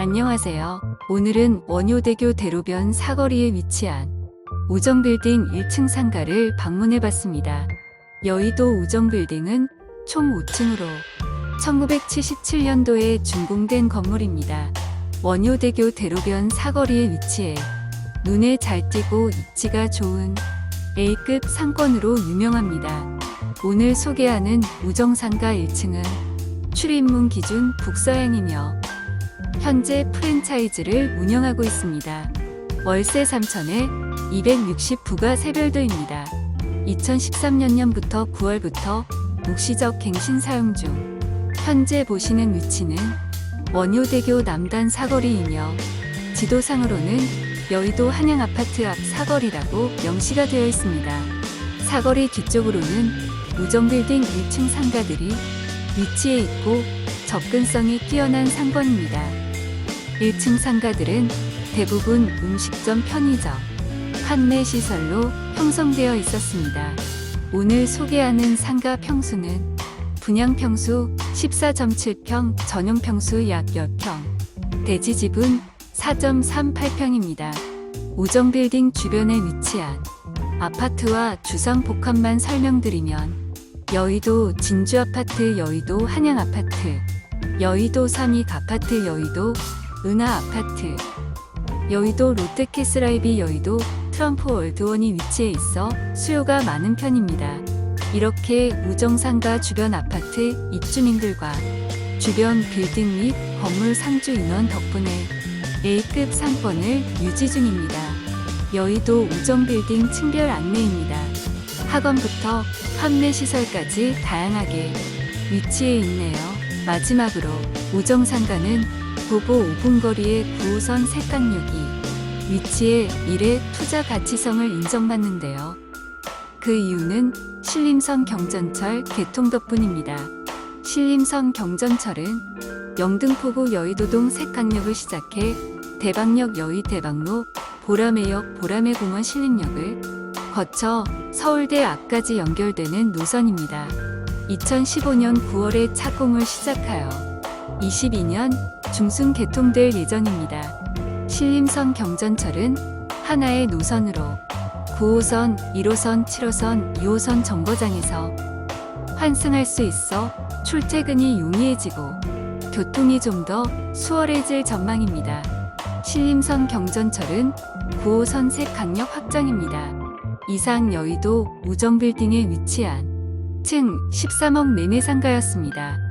안녕하세요. 오늘은 원효대교 대로변 사거리에 위치한 우정빌딩 1층 상가를 방문해 봤습니다. 여의도 우정빌딩은 총 5층으로 1977년도에 준공된 건물입니다. 원효대교 대로변 사거리에 위치해 눈에 잘 띄고 입지가 좋은 A급 상권으로 유명합니다. 오늘 소개하는 우정상가 1층은 출입문 기준 북서양이며 현재 프랜차이즈를 운영하고 있습니다. 월세 3천에 260 부가 세별도입니다. 2013년부터 9월부터 묵시적 갱신 사용 중. 현재 보시는 위치는 원효대교 남단 사거리이며 지도상으로는 여의도 한양 아파트 앞 사거리라고 명시가 되어 있습니다. 사거리 뒤쪽으로는 우정빌딩 1층 상가들이 위치해 있고 접근성이 뛰어난 상권입니다. 1층 상가들은 대부분 음식점 편의점, 판매 시설로 형성되어 있었습니다. 오늘 소개하는 상가 평수는 분양 평수 14.7평, 전용 평수 약 10평, 대지 지분 4.38평입니다. 우정 빌딩 주변에 위치한 아파트와 주상 복합만 설명드리면 여의도 진주 아파트, 여의도 한양 아파트, 여의도 삼익 아파트, 여의도 은하 아파트, 여의도 롯데캐슬아이비 여의도 트럼프 월드원이 위치해 있어 수요가 많은 편입니다. 이렇게 우정상가 주변 아파트 입주민들과 주변 빌딩 및 건물 상주 인원 덕분에 A급 상권을 유지 중입니다. 여의도 우정빌딩 층별 안내입니다. 학원부터 판매 시설까지 다양하게 위치해 있네요. 마지막으로 우정상가는 도보 5분 거리의 9호선 색강역이 위치해 일의 투자 가치성을 인정받는데요. 그 이유는 신림선 경전철 개통 덕분입니다. 신림선 경전철은 영등포구 여의도동 색강역을 시작해 대방역 여의대방로 보라매역 보라매공원 신림역을 거쳐 서울대 앞까지 연결되는 노선입니다. 2015년 9월에 착공을 시작하여 22년 중순 개통될 예정입니다. 신림선 경전철은 하나의 노선으로 9호선, 1호선, 7호선, 2호선 정거장에서 환승할 수 있어 출퇴근이 용이해지고 교통이 좀 더 수월해질 전망입니다. 신림선 경전철은 9호선 색 강력 확장입니다. 이상 여의도 우정빌딩에 위치한 층 13억 매매 상가였습니다.